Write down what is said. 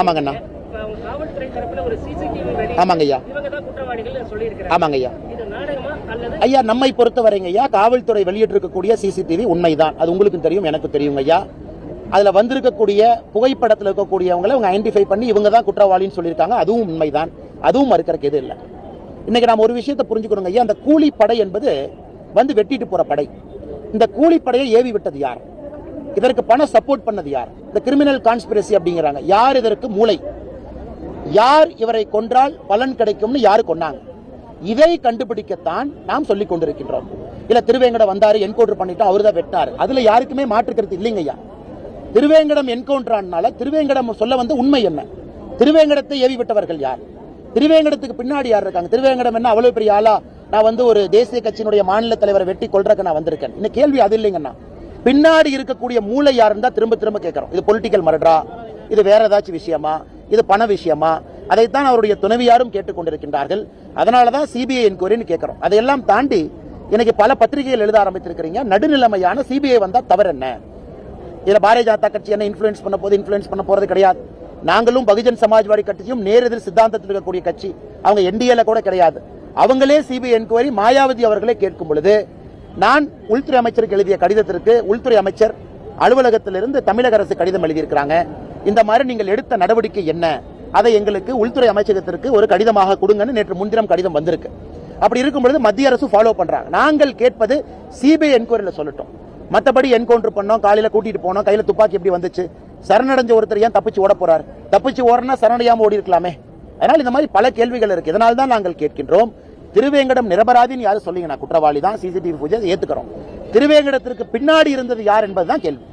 ஆமாங்கண்ணா. ஆமாங்க ஐயா. ஆமாங்க ஐயா. ஐயா நம்மை பொறுத்தவரைங்க ஐயா காவல்துறை வெளியிட்டிருக்கக்கூடிய சிசிடிவி உண்மைதான். அது உங்களுக்கும் தெரியும் எனக்கும் தெரியுங்க ஐயா. அதுல வந்திருக்கக்கூடிய புகைப்படத்தில் இருக்கக்கூடியவங்களை அவங்க ஐடென்டிஃபை பண்ணி இவங்க தான் குற்றவாளின்னு சொல்லியிருக்காங்க. அதுவும் உண்மைதான். அதுவும் மறுக்கிறதுக்கு எதுவும் இல்லை. இன்னைக்கு நாம் ஒரு விஷயத்தை புரிஞ்சுக்கணுங்க ஐயா. அந்த கூலிப்படை என்பது வந்து வெட்டிட்டு போற படை. இந்த கூலிப்படையை ஏவி விட்டது யார்? இதற்கு பணம் சப்போர்ட் பண்ணது யார்? இந்த கிரிமினல் கான்ஸ்பிரசி அப்படிங்கிறாங்க. யார் இதற்கு மூளை? யார் இவரை கொன்றால் பலன் கிடைக்கும்னு யாரு கொன்னாங்க? இதை கண்டுபிடிக்கத்தான் நாம் சொல்லிக் கொண்டிருக்கின்றோம். இல்ல திருவேங்கடம் வந்தாரு என்கவுண்டர் பண்ணிட்டோம் அவர் தான் வெட்டாரு. அதுல யாருக்குமே மாற்றுக்கிறது இல்லைங்க ஐயா. திருவேங்கடம் என்கவுண்டர் ஆனால திருவேங்கடம் சொல்ல வந்து உண்மை என்ன? திருவேங்கடத்தை ஏவி விட்டவர்கள் யார்? திருவேங்கடத்துக்கு பின்னாடி யார் இருக்காங்க? திருவேங்கடம் என்ன அவ்வளவு பெரிய ஆளா? நான் வந்து ஒரு தேசிய கட்சியினுடைய மாநில தலைவரை வெட்டி கொள்றதுக்கு நான் வந்திருக்கேன். இந்த கேள்வி அது இல்லைங்கண்ணா பின்னாடி இருக்கக்கூடிய மூளை யாருன்னு தான் திரும்ப திரும்ப கேட்குறோம். இது பொலிட்டிக்கல் மர்டரா இது வேற ஏதாச்சும் விஷயமா? இது பண விஷயமா? அதைத்தான் அவருடைய துணைவியாரும் கேட்டுக்கொண்டிருக்கின்றார்கள் அதனால தான் சிபிஐ என்கொயரின்னு கேட்குறோம். அதையெல்லாம் தாண்டி இன்னைக்கு பல பத்திரிகைகள் எழுத ஆரம்பித்திருக்கிறீங்க. நடுநிலைமையான சிபிஐ வந்தால் தவறு என்ன? இதில் பாரதிய ஜனதா கட்சி என்ன இன்ஃபுளுன்ஸ் பண்ண போது இன்ஃபுளுன்ஸ் பண்ண போறது கிடையாது. நாங்களும் பகுஜன் சமாஜ்வாடி கட்சியும் நேரெதிர் சித்தாந்தத்தில் இருக்கக்கூடிய கட்சி. அவங்க என்டிஏல கூட கிடையாது. அவங்களே சிபிஐ என்கொயரி மாயாவதி அவர்களே கேட்கும் பொழுது நான் உள்துறை அமைச்சருக்கு எழுதிய கடிதத்திற்கு உள்துறை அமைச்சர் அலுவலகத்திலிருந்து தமிழக அரசு கடிதம் எழுதியிருக்கிறாங்க. இந்த மாதிரி நீங்கள் எடுத்த நடவடிக்கை என்ன? அதை எங்களுக்கு உள்துறை அமைச்சகத்திற்கு ஒரு கடிதமாக கொடுங்கன்னு நேற்று முன்தினம் கடிதம் வந்திருக்கு. அப்படி இருக்கும் பொழுது மத்திய அரசு ஃபாலோ பண்றாங்க. நாங்கள் கேட்பது சிபிஐ என்கொயரியில் சொல்லட்டும். மத்தபடி என்கவுண்டர் பண்ணோம் காலையில கூட்டிட்டு போனோம் கையில துப்பாக்கி எப்படி வந்துச்சு? சரணடைஞ்ச ஒருத்தர் ஏன் தப்பிச்சு ஓட போறாரு? தப்பிச்சு ஓடனா சரணடையாம ஓடி இருக்கலாமே அதனால் இந்த மாதிரி பல கேள்விகள் இருக்கு. இதனால்தான் நாங்கள் கேட்கின்றோம். திருவேங்கடம் நிரபராதின்னு யாரும் சொல்லிங்கன்னா குற்றவாளி தான் சிசிடிவி பூஜை ஏற்றுக்கிறோம் திருவேங்கடத்திற்கு பின்னாடி இருந்தது யார் என்பதுதான் கேள்வி.